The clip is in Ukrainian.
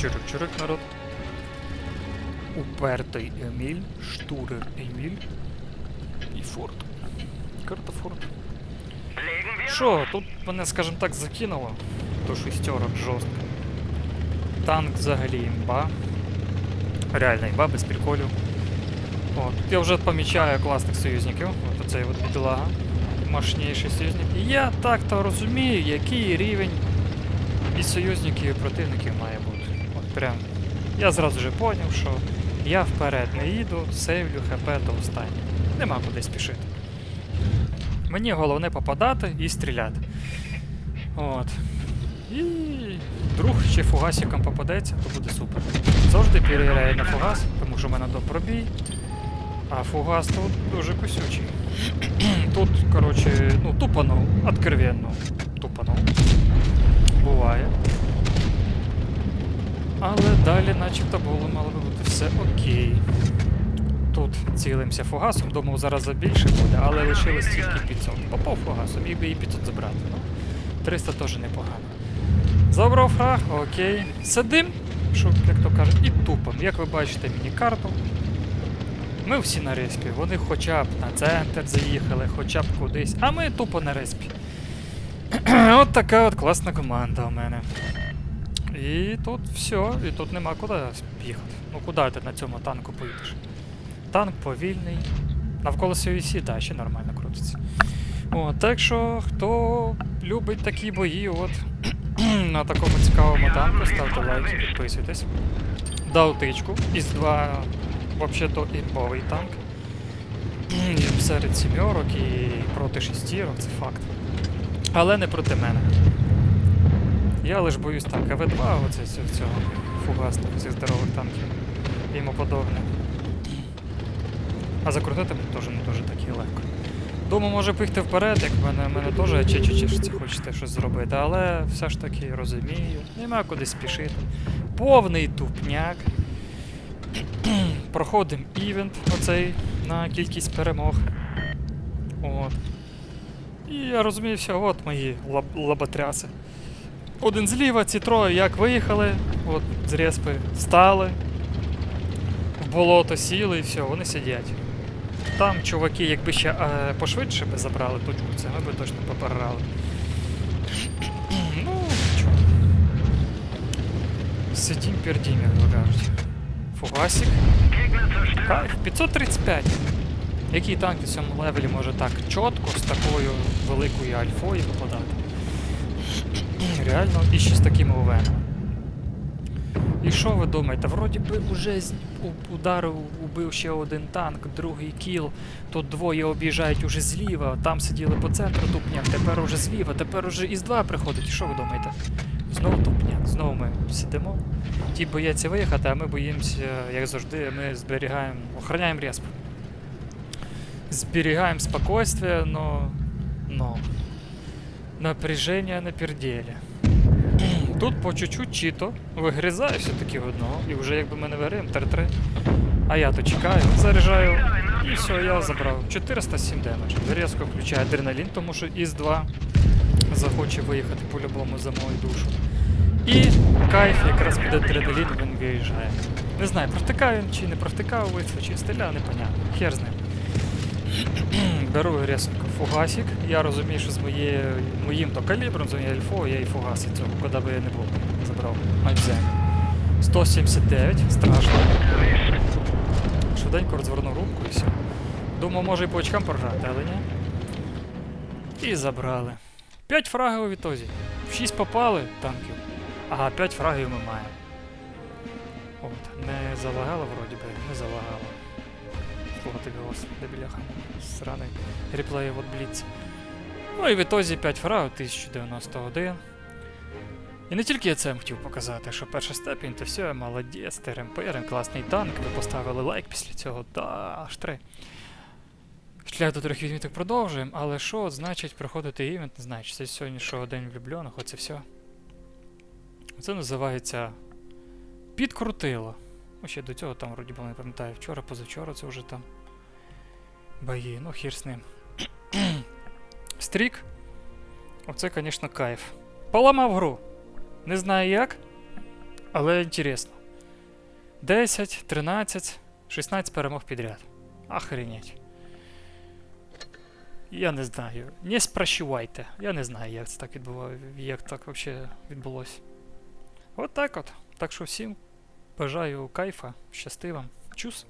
Чирик-чирик, народ. Упертий Еміль, штурер Еміль і Форд. Карта Форд. Що, тут мене, скажімо так, закинуло до шестерок жорстко. Танк взагалі імба. Реальна імба, без приколів. От, тут я вже помічаю класних союзників. От оцей от бідолага. Мощніший союзник. І я так-то розумію, який рівень і союзників, і противників має бути. Прям. Я зразу же поняв, що я вперед не їду, сейвлю ХП до останнього. Нема куди спішити. Мені головне попадати і стріляти. От. І друг ще фугасиком попадеться, то буде супер. Завжди перевіряю на фугас, тому що в мене до пробій. А фугас тут дуже кусючий. Тут, коротше, ну, тупанув, откровенно тупанув. Буває. Далі начебто було мало би бути все окей. Тут цілимося фугасом, думав зараз забільше буде, але лишилось тільки 500. Попав фугасом, міг би і 500 забрати. Ну, 300 теж непогано. Забрав фраг, окей. Сидим, що, як то кажуть, і тупом. Як ви бачите мені карту. Ми всі на респі. Вони хоча б на центр заїхали, хоча б кудись, а ми тупо на респі. от така от класна команда у мене. І тут все, і тут нема куди їхати. Ну куди ти на цьому танку поїдеш? Танк повільний. Навколо CVC, да, ще нормально крутиться. От, так що, хто любить такі бої, от на такому цікавому танку, ставте лайки, підписуйтесь. Дав тичку із 2 взагалі-то імбовий танк. Серед сімерок і проти шістірок, це факт. Але не проти мене. Я лиш боюсь танка В2, оце цього, фугасного, цих здорових танків і йому подобне. А закрутити мені теж не дуже таки легко. Думаю, може бігти вперед, як в мене, мене теж чечечешці хочете щось зробити, але все ж таки розумію, нема куди спішити. Повний тупняк. Проходимо івент оцей на кількість перемог. От. І я розумію, все, от мої лаб лаботряси. Один зліва, ці троє як виїхали, от з респи стали, в болото сіли і все, вони сидять. Там чуваки, якби ще е, пошвидше би забрали точку, це ми би точно поперерали. ну, нічого. Сидім пердім, як то кажуть. Фугасик. Кайф, 535. Який танк на цьому левелі може так чітко з такою великою альфою випадати? Реально, і ще з такими УВ. І що ви думаєте? Вроді би вже ударив, убив ще один танк, другий кіл, тут двоє об'їжджають уже зліва, там сиділи по центру тупняк, тепер уже зліва, тепер уже із 2 приходить. І що ви думаєте? Знову тупняк, знову ми сидимо. Ті бояться виїхати, а ми боїмося, як завжди, ми зберігаємо, охороняємо респ. Зберігаємо спокойствие, но, но напряження на перделі. Тут по чуть-чуть чіто вигризає все-таки одного, і вже якби ми не виграємо 3-3. А я то чекаю, заряджаю, і все, я забрав. 407 демеджа. Різко включаю адреналін, тому що із 2 захоче виїхати по-любому за мою душу. І кайф якраз під адреналін він виїжджає. Не знаю, провтикав він чи не провтикав вийшов, чи стріляв, непонятно. Хер з ним. Беру ресенько фугасик. Я розумію, що з моєю, моїм то калібром, з моєю альфою, я і фугаси цього, куди би я не був, забрав. Землю. 179, страшно. Швиденько розвернув рубку і все. Думав, може і по очкам програти, але ні. І забрали. 5 фрагів у відтозі. В 6 попали танків. Ага, 5 фрагів ми маємо. От, не залагало вроді би, не залагало. Тобі господи, бляха. Сраний реплей от Бліц. Ну і в ітозі 5 фрагів, 1091. І не тільки я це хотів показати, що перша степінь, то все, молодець, ТРМПР, класний танк, ви поставили лайк після цього, та аж три. Шлях до трьох відміток продовжуємо, але що значить проходити івент, не знаю, чи це сьогоднішнього день влюблених, оце все. Це називається підкрутило. Ну, ще до цього там, вроді не пам'ятаю, вчора, позавчора це вже там. Бої, ну хір з ним. Стрік. Оце, звісно, кайф. Поламав гру. Не знаю як, Але інтересно. 10, 13, 16 перемог підряд. Охренеть. Я не знаю. Не спрощувайте. Я не знаю, як це так відбуває, як так взагалі відбулося. От так от. Так що всім бажаю кайфа, щасти вам. Чус.